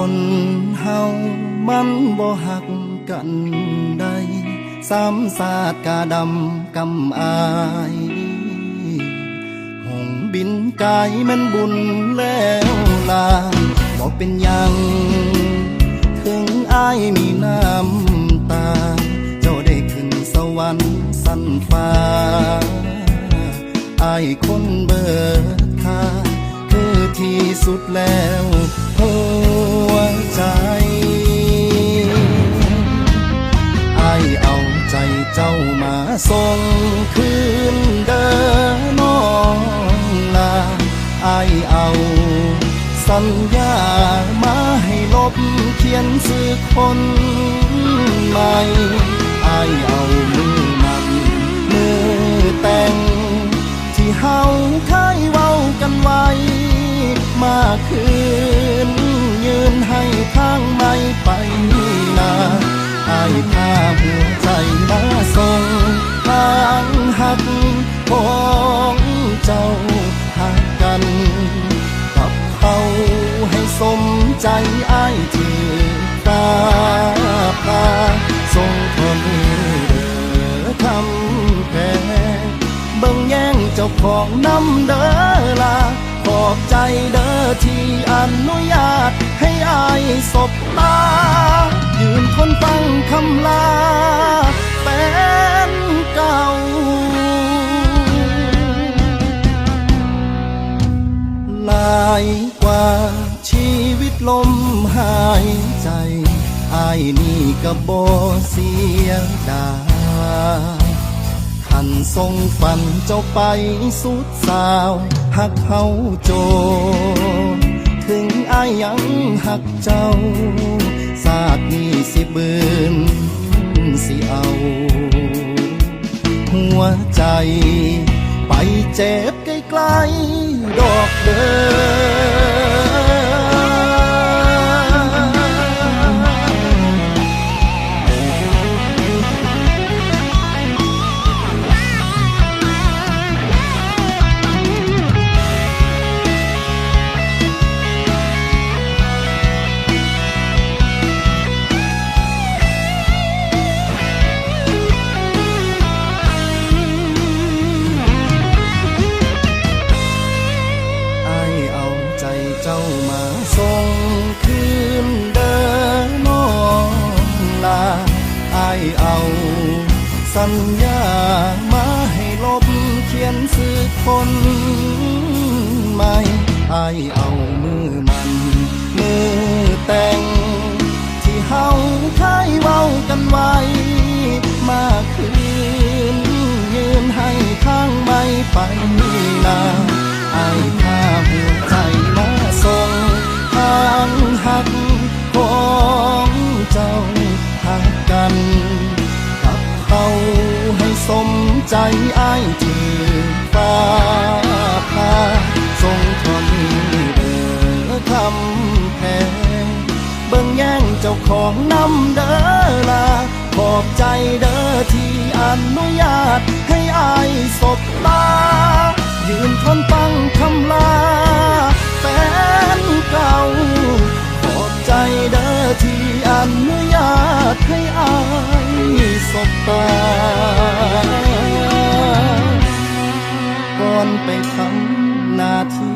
คนเฮามันบ่หักกันได้สามศาสตร์กาดำกำอายหงบินกายมันบุญแล้วลาบอกเป็นยังถึงอายมีน้ำตา เจ้าได้ขึ้นสวรรค์สันฟ้าอายคนเบิดค่าคือที่สุดแล้ว ใจอเอาใจเจ้ามาส่งคืนเดินน้องลาอเอา สัญญามาให้ลบเขียนสื่อคนใหม่ไอเอามือมันมือแต่ง ที่เฮาเคยเว้ากันไว้มาคืน พาหัวใจมาส่งทางหักของเจ้าหักกันกับเขาให้สมใจอายที่ตาพาทรงทนเดือทำแพ้เบิ่งแย่งเจ้าของน้ำเด้อ อบใจเด้อที่อนุญาตให้อายสบตา ยืนทนฟังคำลาแฟนเก่า หลายกว่าชีวิตลมหายใจอายนี่ก็บ่เสียดายขันทรงฝันเจ้าไปสุดสาว หักเฮาโจ ถึงอายยังหักเจ้าศาสตร์นี้สิบืนสิเอา หัวใจ ไปเจ็บใกล้ๆ เจ้ามาส่งคืนเดินนองลาอายเอา สัญญามาให้ลบเขียนสื่อคนใหม่อายเอามือมัน มือแต่ง ที่เฮาเคยเว้ากันไว้ มาคืนยืนให้ข้างไม่ไปนาอาย ใจอ้ายดีฟ้าพาทรงทนเดือคำแพงเบิ่งแย่งเจ้าของน้ำเด้อลาขอบใจเด้อที่อนุญาต ไปทำหน้าที่แฟน